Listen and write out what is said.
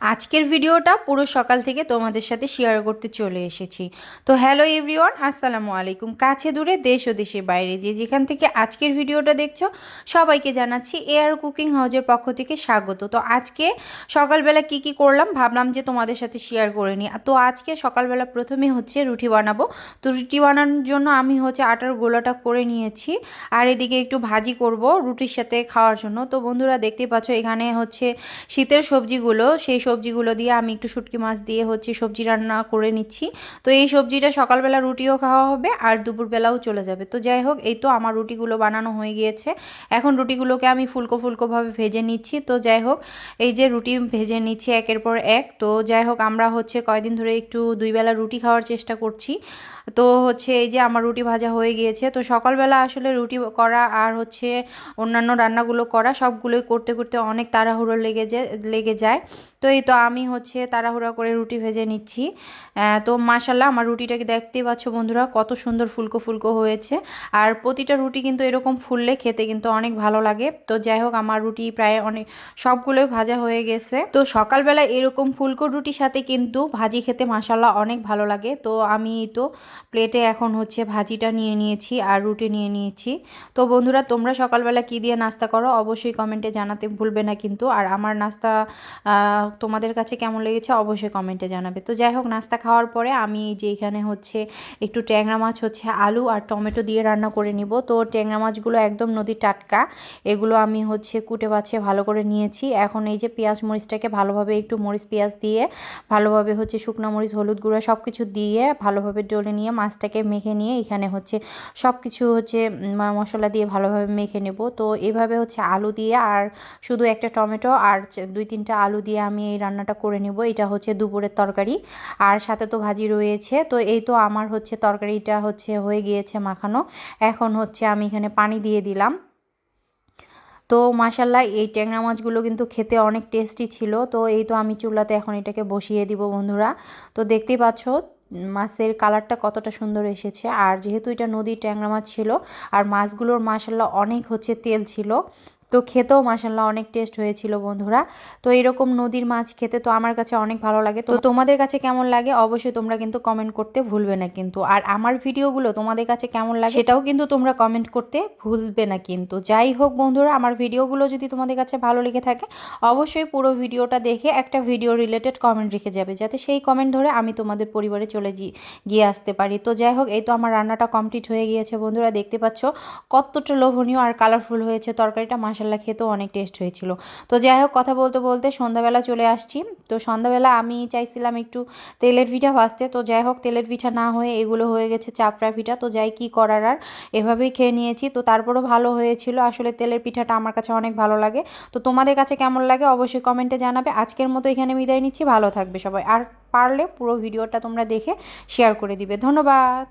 আজকের ভিডিওটা পুরো সকাল থেকে তোমাদের সাথে শেয়ার করতে চলে এসেছি। তো হ্যালো এভরিওয়ান আসসালামু আলাইকুম। কাছে দূরে দেশ ও দেশের বাইরে যে যেখান থেকে আজকের ভিডিওটা দেখছ, সবাইকে জানাচ্ছি এয়ার কুকিং হাউজের পক্ষ থেকে স্বাগত। তো আজকে সকালবেলা কি কি করলাম ভাবলাম যে তোমাদের সাথে শেয়ার করে নিই। তো আজকে সকালবেলা প্রথমে হচ্ছে রুটি বানাবো। তো রুটি বানানোর জন্য আমি হচ্ছে আটার গোলাটা করে নিয়েছি আর এদিকে একটু ভাজি করব রুটির সাথে খাওয়ার জন্য। তো বন্ধুরা দেখতে পাচ্ছ এখানে হচ্ছে শীতের সবজিগুলো, সেই সবজিগুলো দিয়ে আমি একটু শুটকি মাছ দিয়ে হচ্ছে সবজি রান্না করে নিচ্ছি। তো এই সবজিটা সকালবেলা রুটিও খাওয়া হবে আর দুপুরবেলাও চলে যাবে। তো যাই হোক, এই তো আমার রুটিগুলো বানানো হয়ে গিয়েছে। এখন রুটিগুলোকে আমি ফুলকো ফুলকোভাবে ভেজে নিচ্ছি। তো যাই হোক, এই যে রুটি ভেজে নিচ্ছি একের পর এক। তো যাই হোক, আমরা হচ্ছে কয়দিন ধরে একটু দুইবেলা রুটি খাওয়ার চেষ্টা করছি। তো হচ্ছে এই যে আমার রুটি ভাজা হয়ে গিয়েছে। তো সকালবেলা আসলে রুটি করা আর হচ্ছে অন্যান্য রান্নাগুলো করা সবগুলোই করতে করতে অনেক তাড়াহুড়ো লেগে যায় লেগে যায়। তো এই তো আমি হচ্ছে তাড়াহুড়া করে রুটি ভেজে নিচ্ছি। তো মাশাল্লাহ আমার রুটিটাকে দেখতেই পাচ্ছ বন্ধুরা, কত সুন্দর ফুলকো ফুলকো হয়েছে। আর প্রতিটা রুটি কিন্তু এরকম ফুললে খেতে কিন্তু অনেক ভালো লাগে। তো যাই হোক, আমার রুটি প্রায় অনেক, সবগুলোই ভাজা হয়ে গেছে। তো সকালবেলা এরকম ফুলকো রুটির সাথে কিন্তু ভাজি খেতে মাশাল্লাহ অনেক ভালো লাগে। তো আমি তো প্লেটে এখন হচ্ছে ভাজিটা নিয়ে নিয়েছি আর রুটি নিয়ে নিয়েছি। তো বন্ধুরা, তোমরা সকালবেলা কি দিয়ে নাস্তা করো অবশ্যই কমেন্টে জানাতে ভুলবে না কিন্তু। আর আমার নাস্তা তোমাদের কাছে কেমন লেগেছে অবশ্যই কমেন্টে জানাবে। তো যাই হোক, নাস্তা খাওয়ার পরে আমি যে এখানে হচ্ছে একটু ট্যাংরা মাছ হচ্ছে আলু আর টমেটো দিয়ে রান্না করে নিব। তো ট্যাংরা মাছগুলো একদম নদীর টাটকা, এগুলো আমি হচ্ছে কুটে বাছে ভালো করে নিয়েছি। এখন এই যে পেঁয়াজ মরিচটাকে ভালোভাবে একটু মরিচ পেঁয়াজ দিয়ে, ভালোভাবে হচ্ছে শুকনো মরিচ, হলুদ গুঁড়া সব কিছু দিয়ে ভালোভাবে ডলে নিয়ে মাছটাকে মেখে নিয়ে এখানে হচ্ছে সব কিছু হচ্ছে মশলা দিয়ে ভালোভাবে মেখে নেব। তো এভাবে হচ্ছে আলু দিয়ে আর শুধু একটা টমেটো আর দুই তিনটা আলু দিয়ে আমি এই রান্নাটা করে নেব। এটা হচ্ছে দুপুরের তরকারি। আর সাথে তো ভাজি রয়েছে। তো এই তো আমার হচ্ছে তরকারিটা হচ্ছে হয়ে গিয়েছে মাখানো। এখন হচ্ছে আমি এখানে পানি দিয়ে দিলাম। তো মাসাল্লাহ এই ট্যাংরা মাছগুলো কিন্তু খেতে অনেক টেস্টি ছিল। তো এই তো আমি চুলাতে এখন এটাকে বসিয়ে দিব বন্ধুরা। তো দেখতেই পাচ্ছ, মাছের কালারটা কতটা সুন্দর এসেছে। আর যেহেতু এটা নদীর ট্যাংরা মাছ ছিল, আর মাছগুলোর মাসাল্লাহ অনেক হচ্ছে তেল ছিল। তো খেতেও মাসাল্লাহ অনেক টেস্ট হয়েছিল বন্ধুরা। তো এরকম নদীর মাছ খেতে তো আমার কাছে অনেক ভালো লাগে। তো তোমাদের কাছে কেমন লাগে অবশ্যই তোমরা কিন্তু কমেন্ট করতে ভুলবে না কিন্তু। আর আমার ভিডিওগুলো তোমাদের কাছে কেমন লাগে সেটাও কিন্তু তোমরা কমেন্ট করতে ভুলবে না কিন্তু। যাই হোক বন্ধুরা, আমার ভিডিওগুলো যদি তোমাদের কাছে ভালো লেগে থাকে, অবশ্যই পুরো ভিডিওটা দেখে একটা ভিডিও রিলেটেড কমেন্ট রেখে যাবে। যাতে সেই কমেন্ট ধরে আমি তোমাদের পরিবারে চলে গিয়ে আসতে পারি। তো যাই হোক, এই তো আমার রান্নাটা কমপ্লিট হয়ে গিয়েছে বন্ধুরা। দেখতে পাচ্ছ কতটা লোভনীয় আর কালারফুল হয়েছে তরকারিটা মাসাল্লা খেতেও অনেক টেস্ট হয়েছিল। তো যাই হোক কথা বলতে বলতে সন্ধ্যাবেলা চলে আসছি। তো সন্ধ্যাবেলা আমি চাইছিলাম একটু তেলের পিঠা ভাজতে। তো যাই হোক তেলের পিঠা না হয়ে এগুলো হয়ে গেছে চাপড়া পিঠা। তো যাই কি করার আর, এভাবেই খেয়ে নিয়েছি। তো তারপরও ভালো হয়েছিল। আসলে তেলের পিঠাটা আমার কাছে অনেক ভালো লাগে। তো তোমাদের কাছে কেমন লাগে অবশ্যই কমেন্টে জানাবে। আজকের মতো এখানে বিদায় নিচ্ছি। ভালো থাকবে সবাই। আর পারলে পুরো ভিডিওটা তোমরা দেখে শেয়ার করে দিবে। ধন্যবাদ।